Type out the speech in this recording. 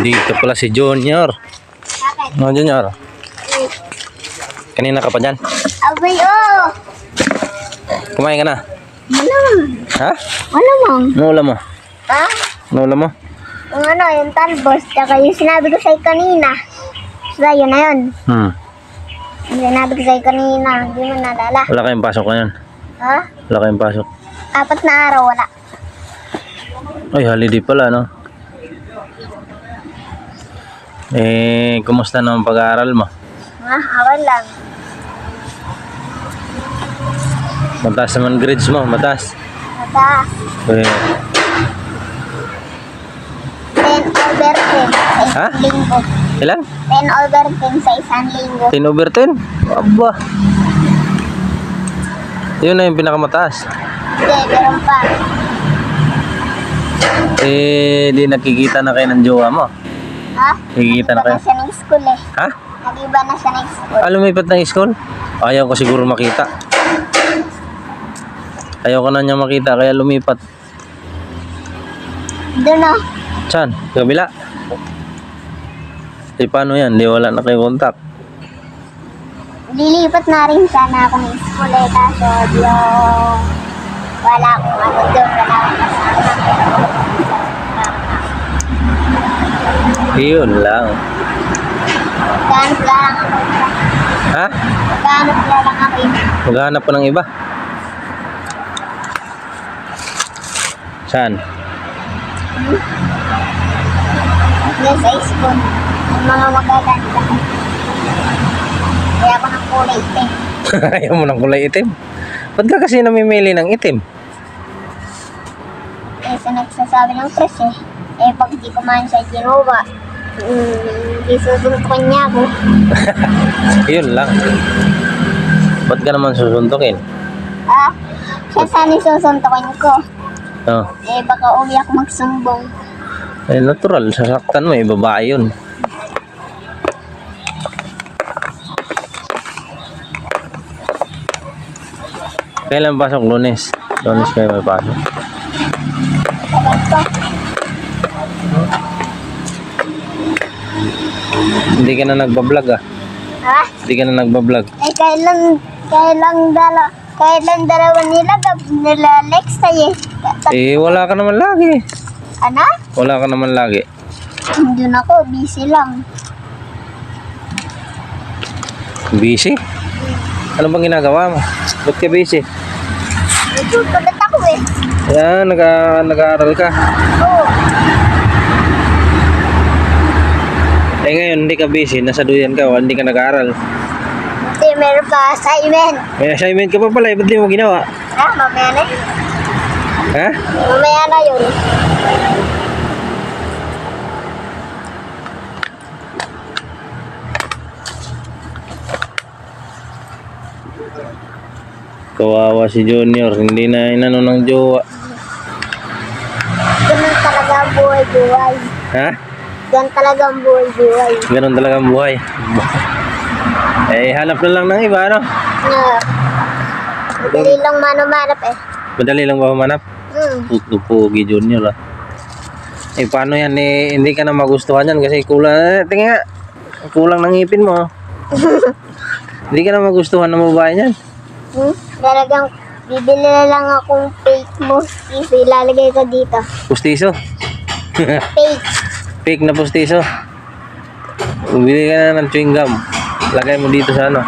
Dito pala si Junior. Ano Junior? Kanina ka pa dyan? Abay, oh! Kumain ka na? Malamang. Ha? Malamang. Ano ulam mo? Ha? Ano ulam mo? Yung ano, yung talbos, tsaka yung sinabi ko sa'yo kanina. Sa yun na yun. Hmm. Yung sinabi ko sa'yo kanina, hindi mo nalala. Wala kayong pasok ngayon. Ha? Wala kayong pasok. Apat na araw, wala. Ay, holiday pala, no? Eh, kumusta naman pag-aaral mo? Ha? Ako lang. Mataas naman grades mo, mataas. Mataas. Eh, 10 over 10 sa Ha? isang linggo. ilan? 10 over 10 sa isang linggo. 10 over 10? Aba. Yun na yung pinakamataas. Hindi, meron pa. Eh, di nakikita na kayo ng jowa mo. Ha? Nakikita na Nag-iba kayo. na siya ng school eh. Ha? Nag-iba na siya ng school. Ah, lumipat ng school? Ayaw ko siguro makita. Ayaw ko na niya makita, kaya lumipat. Doon oh. Saan? Sa kabila? Eh, paano yan? Di wala na kayo contact. Lilipat na rin sana ako ng school eh. Kaso yung wala akong ano doon. Wala akong Yun lang. Ganap lang ako. Ha? Ganap lang ako. Maghanap pa ng iba. Saan? Yan sa school. Yung mga magaganda. Kaya ako ng kulay itim. Ayaw mo ng kulay itim. Ba't ka kasi namimili ng itim? Eh, sa nagsasabi ng press eh. Eh, pag di kumain sa Genova, mm, di susuntukan niya ako. Yun lang. Ba't ka naman susuntukin? Ah, siya sana susuntukan ko. Oh. Eh, baka uli ako magsumbong. Eh, natural. Sasaktan mo. Eh, babae yun. Kailan pasok? Lunes. Lunes kayo may pasok. Sabat ko. Hindi ka na nagbablog ah. Ha? Hindi ka na nagbablog. Eh, kailan, kailan dala, kailan dalawa nila, nila Lex tayo. Eh, wala ka naman lagi. Ano? Wala ka naman lagi. Hindi na ako, busy lang. Busy? Ano bang ginagawa mo? Ba't ka busy? Nagsusulat ako eh. Yan, nag nag-aaral ka. Oo. Eh ngayon, hindi ka busy. Nasa duyan ka hindi ka nag-aaral. Hindi, meron pa assignment. May assignment ka pa pala. eh. Ba't di mo ginawa? Ah, mamaya na yun. Ha? Mamaya na yun. Kawawa si Junior. Hindi na inano ng jowa. Ganun talaga ang buhay-buhay. Ha? Ganun talaga ang buhay-buhay. Ganun talaga ang buhay. Eh, hanap na lang ng iba, ano? Na, madali lang manomanap eh. Madali lang ba humanap? Hmm. Puto pogi Junior, ah. Eh, paano yan? Eh, hindi ka na magustuhan yan kasi kulang. Eh, tingnan nga. Kulang ng ngipin mo. hindi ka na magustuhan ng babae niyan. Hmm? Talagang bibili na lang akong fake mo. Kasi ilalagay ko dito. Pustiso. Fake. Fake na pustiso. Bumili ka na ng chewing gum. Lagay mo dito sa ano.